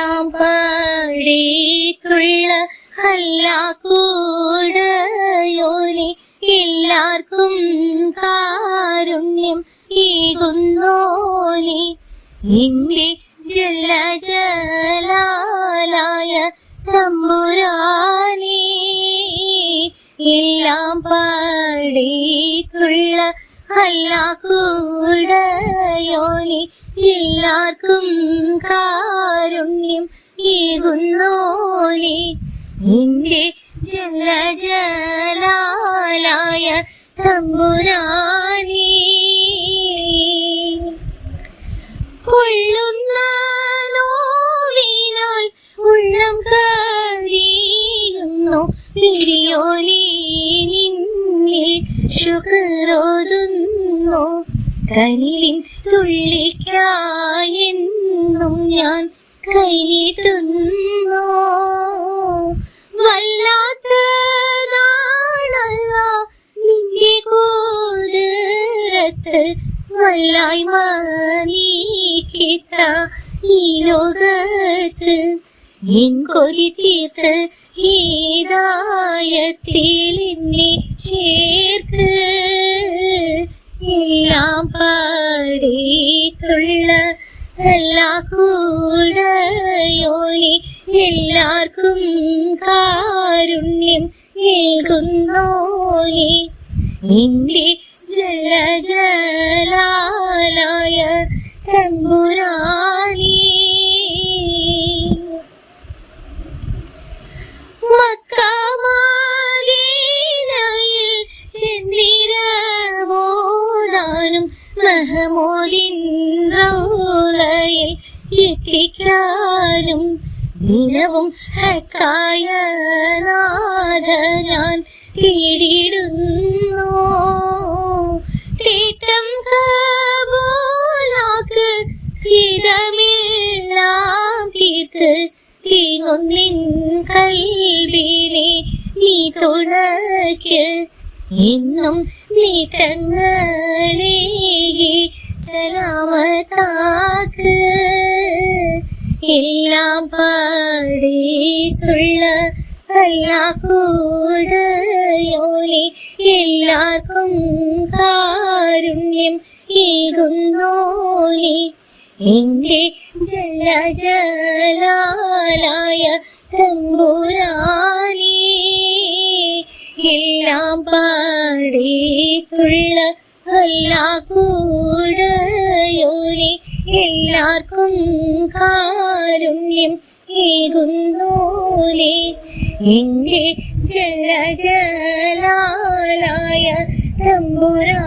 എല്ലാം പാടിത്തുള്ള ഹല്ലാക്കൂടയോനെ എല്ലാവർക്കും കാരുണ്യം ഈകുന്നോനെ ജല ജലജലാലായ തമ്പുരാനേ എല്ലാം അല്ലാ കൂടയോലി എല്ലാവർക്കും കാരുണ്യം ഏകുന്നോനെ എന്റെ ജലജലാലായ തമ്പുരാനേ. കൊള്ളുന്ന നോവിനാൽ ഉള്ളം കരയുന്നു വിരിയോലി നിന്നിൽ ശുക്രോതുന്നു കനിവിൻ തുള്ളിക്കായെന്നും ഞാൻ കൈനീട്ടുന്നു. വല്ലാത്തതാണല്ല നിന്റെ കൂതിരത്ത് വല്ലായ്മ നീക്കിത്ത ഈ ലോകത്ത്. എൻ കൊതി തീർത്ത് ഏതായത്തിൽ എന്നെ ചേർക്ക്. എല്ലാം പാടിത്തുള്ള എല്ലാ കൂടയോനെ എല്ലാവർക്കും കാരുണ്യം ഏകുന്നോനെ നിന്റെ ജലജലാലായ തമ്പുരാനേ. മക്കാമാദീനയിൽ ചെന്നിരവോദാനും മഹമോദിൻ റൗലയിൽ എത്തിക്കാനും ദിനവും ഹക്കായ നാഥ ഞാൻ തേടിയിടുന്നു. തീട്ടം കബൂലാക്ക് ഇടമെല്ലാം തീർത്ത് തീങ്ങുന്നിൻ കൽവിനെ നീ തുണക്ക്. എന്നും നീട്ടങ്ങളേ സലാമത്താക്ക് എല്ലാം പാടിയിട്ടുള്ള എല്ലാ കൂടയോനെ എല്ലാവർക്കും കാരുണ്യം ഏകുന്നോനെ എന്റെ ജലജലാലായ തമ്പുരാനേ എല്ലാം പാടിയിട്ടുള്ള എല്ലാ കൂടയോനെ എല്ലാവർക്കും കാരുണ്യം ഏകുന്നോനെ എന്റെ ജലജലായ തമ്പുരാ